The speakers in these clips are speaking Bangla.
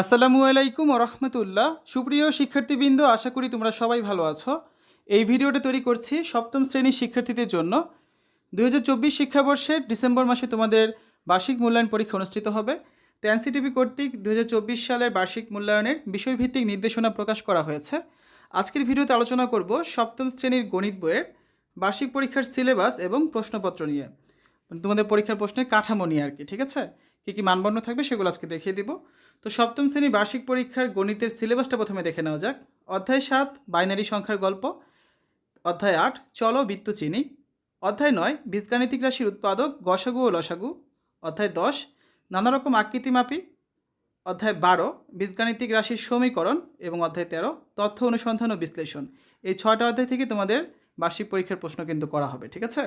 আসসালামু আলাইকুম রহমতুল্লাহ। সুপ্রিয় শিক্ষার্থীবৃন্দ, আশা করি তোমরা সবাই ভালো আছো। এই ভিডিওটা তৈরি করছি সপ্তম শ্রেণির শিক্ষার্থীদের জন্য। দু হাজার চব্বিশ শিক্ষাবর্ষের ডিসেম্বর মাসে তোমাদের বার্ষিক মূল্যায়ন পরীক্ষা অনুষ্ঠিত হবে। তো কর্তৃক দু হাজার চব্বিশ সালের বার্ষিক মূল্যায়নের বিষয়ভিত্তিক নির্দেশনা প্রকাশ করা হয়েছে। আজকের ভিডিওতে আলোচনা করব সপ্তম শ্রেণির গণিত বইয়ের বার্ষিক পরীক্ষার সিলেবাস এবং প্রশ্নপত্র নিয়ে। মানে তোমাদের পরীক্ষার প্রশ্নের কাঠামো নিয়ে আর কি, ঠিক আছে? কী কী মানবন্ধ থাকবে সেগুলো আজকে দেখিয়ে দিব। তো সপ্তম শ্রেণি বার্ষিক পরীক্ষার গণিতের সিলেবাসটা প্রথমে দেখে নেওয়া যাক। অধ্যায় সাত, বাইনারি সংখ্যার গল্প। অধ্যায় আট, চলো বৃত্ত চিনি। অধ্যায় নয়, বীজগাণিতিক রাশির উৎপাদক গসাগু ও লসাগু। অধ্যায় দশ, নানা রকম আকৃতি মাপি। অধ্যায় বারো, বীজগাণিতিক রাশির সমীকরণ। এবং অধ্যায় তেরো, তথ্য অনুসন্ধান ও বিশ্লেষণ। এই ছয়টা অধ্যায় থেকে তোমাদের বার্ষিক পরীক্ষার প্রশ্ন কিন্তু করা হবে, ঠিক আছে?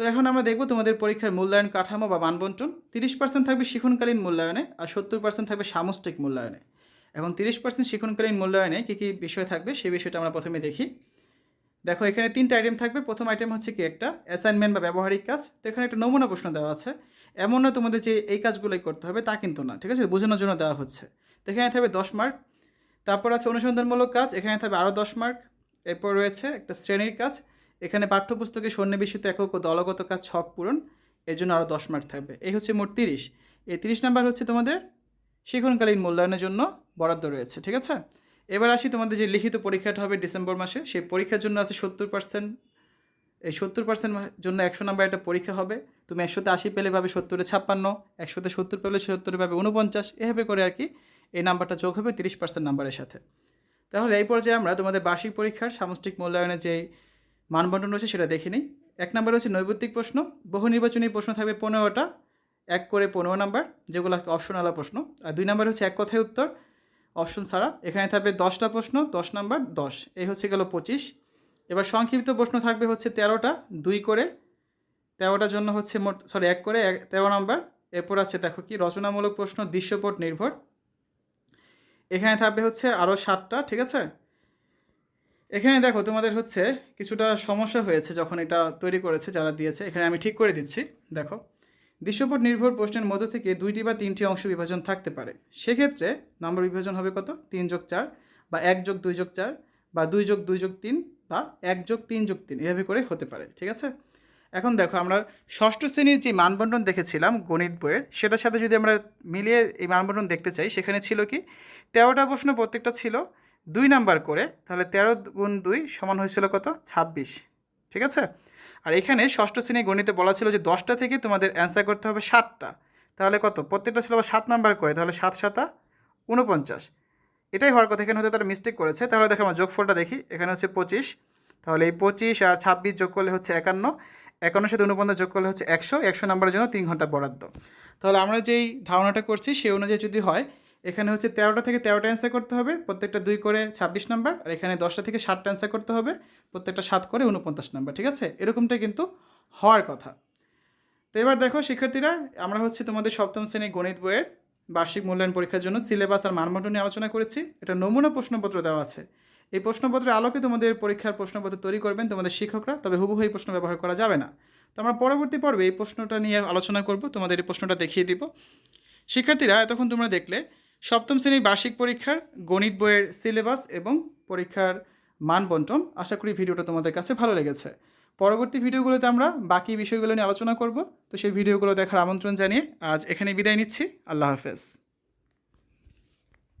তো এখন আমরা দেখব তোমাদের পরীক্ষার মূল্যায়ন কাঠামো বা মানবন্টন। তিরিশ পার্সেন্ট থাকবে শিখনকালীন মূল্যায়নে আর সত্তর পার্সেন্ট থাকবে সামষ্টিক মূল্যায়নে। এখন তিরিশ পার্সেন্ট শিখনকালীন মূল্যায়নে কী কী বিষয় থাকবে সেই বিষয়টা আমরা প্রথমে দেখি। দেখো, এখানে তিনটা আইটেম থাকবে। প্রথম আইটেম হচ্ছে কি একটা অ্যাসাইনমেন্ট বা ব্যবহারিক কাজ। তো এখানে একটা নমুনা প্রশ্ন দেওয়া আছে। এমন না তোমাদের যে এই কাজগুলোই করতে হবে, তা কিন্তু না, ঠিক আছে? বোঝানোর জন্য দেওয়া হচ্ছে। তো এখানে থাকবে দশ মার্ক তারপর আছে অনুসন্ধানমূলক কাজ। এখানে থাকবে আরও দশ মার্ক এরপর রয়েছে একটা শ্রেণির কাজ। এখানে পাঠ্যপুস্তকে সন্নিবেশিত একক ও দলগত কাজ ছক পূরণ, এর জন্য আরও দশ মার্ক থাকবে। এই হচ্ছে মোট তিরিশ। এই তিরিশ নাম্বার হচ্ছে তোমাদের শিক্ষণকালীন মূল্যায়নের জন্য বরাদ্দ রয়েছে, ঠিক আছে? এবার আসি তোমাদের যে লিখিত পরীক্ষাটা হবে ডিসেম্বর মাসে। সেই পরীক্ষার জন্য আছে সত্তর পার্সেন্ট এই সত্তর পার্সেন্ট জন্য একশো নাম্বার একটা পরীক্ষা হবে। তুমি একশোতে আশি পেলে পাবে সত্তরে ছাপ্পান্ন, একশোতে সত্তর পেলে সত্তরে পাবে উনপঞ্চাশ এভাবে করে আর কি এই নাম্বারটা যোগ হবে তিরিশ পার্সেন্ট নাম্বারের সাথে। তাহলে এই পর্যায়ে আমরা তোমাদের বার্ষিক পরীক্ষার সামষ্টিক মূল্যায়নের যে মানবন্টন রয়েছে, সেটা দেখে নিই। এক নম্বর হচ্ছে নৈবত্তিক প্রশ্ন। বহু নির্বাচনী প্রশ্ন থাকবে পনেরোটা, এক করে পনেরো নাম্বার, যেগুলো অপশনালা প্রশ্ন। আর দুই নম্বর হচ্ছে এক কথায় উত্তর অপশন ছাড়া। এখানে থাকবে দশটা প্রশ্ন, দশ নাম্বার, দশ। এই হচ্ছে গেল পঁচিশ। এবার সংক্ষিপ্ত প্রশ্ন থাকবে হচ্ছে তেরোটা, দুই করে। তেরোটার জন্য হচ্ছে মোট সরি এক করে, এক, তেরো নাম্বার। এরপর আছে দেখো কি, রচনামূলক প্রশ্ন, দৃশ্যপট নির্ভর। এখানে থাকবে হচ্ছে আরও সাতটা, ঠিক আছে? এখানে দেখো তোমাদের হচ্ছে কিছুটা সমস্যা হয়েছে যখন এটা তৈরি করেছে, যারা দিয়েছে। এখানে আমি ঠিক করে দিচ্ছি, দেখো। দৃশ্যপট নির্ভর প্রশ্নের মধ্য থেকে দুইটি বা তিনটি অংশ বিভাজন থাকতে পারে। সেক্ষেত্রে নম্বর বিভাজন হবে কত? তিন যোগ চার বা এক যোগ দুই যোগ চার বা দুই যোগ দুই যোগ তিন বা এক যোগ তিন যোগ তিন, এভাবে করে হতে পারে, ঠিক আছে? এখন দেখো, আমরা ষষ্ঠ শ্রেণির যে মানবন্টন দেখেছিলাম গণিত বইয়ের, সেটার সাথে যদি আমরা মিলিয়ে এই মানবন্টন দেখতে চাই, সেখানে ছিল কি? তেরোটা প্রশ্ন প্রত্যেকটা ছিল দুই নাম্বার করে তাহলে তেরো গুণ দুই সমান হয়েছিল কত? ছাব্বিশ। ঠিক আছে? আর এখানে ষষ্ঠ শ্রেণি গণিতে বলা ছিল যে দশটা থেকে তোমাদের অ্যান্সার করতে হবে সাতটা। তাহলে কত? প্রত্যেকটা ছিল সাত নাম্বার করে, তাহলে সাত সাতা উনপঞ্চাশ এটাই হওয়ার কথা। এখানে হয়তো তারা মিস্টেক করেছে। তাহলে দেখো আমরা যোগফলটা দেখি। এখানে হচ্ছে পঁচিশ। তাহলে এই পঁচিশ আর ছাব্বিশ যোগ করলে হচ্ছে একান্ন। একান্নের সাথে উনপঞ্চাশ যোগ করলে হচ্ছে একশো। একশো নাম্বারের জন্য তিন ঘণ্টা বরাদ্দ। তাহলে আমরা যেই ধারণাটা করছি, সেই অনুযায়ী যদি হয় এখানে হচ্ছে তেরোটা থেকে তেরোটা অ্যান্সার করতে হবে, প্রত্যেকটা দুই করে ছাব্বিশ নাম্বার আর এখানে দশটা থেকে ষাটটা অ্যান্সার করতে হবে, প্রত্যেকটা সাত করে উনপঞ্চাশ নাম্বার ঠিক আছে? এরকমটাই কিন্তু হওয়ার কথা। তো এবার দেখো শিক্ষার্থীরা, আমরা হচ্ছে তোমাদের সপ্তম শ্রেণির গণিত বইয়ের বার্ষিক মূল্যায়ন পরীক্ষার জন্য সিলেবাস আর মানবন্টন নিয়ে আলোচনা করেছি। এটা নমুনা প্রশ্নপত্র দেওয়া আছে। এই প্রশ্নপত্রের আলোকে তোমাদের পরীক্ষার প্রশ্নপত্র তৈরি করবেন তোমাদের শিক্ষকরা, তবে হুবহু এই প্রশ্ন ব্যবহার করা যাবে না। তো আমরা পরবর্তী পর্বে এই প্রশ্নটা নিয়ে আলোচনা করব, তোমাদের এই প্রশ্নটা দেখিয়ে দিব। শিক্ষার্থীরা, এতক্ষণ তোমরা দেখলে সপ্তম শ্রেণির বার্ষিক পরীক্ষার গণিত বইয়ের সিলেবাস এবং পরীক্ষার মান বন্টন আশা করি ভিডিওটা তোমাদের কাছে ভালো লেগেছে। পরবর্তী ভিডিওগুলোতে আমরা বাকি বিষয়গুলো নিয়ে আলোচনা করব। তো সেই ভিডিওগুলো দেখার আমন্ত্রণ জানিয়ে আজ এখানে বিদায় নিচ্ছি। আল্লাহ হাফেজ।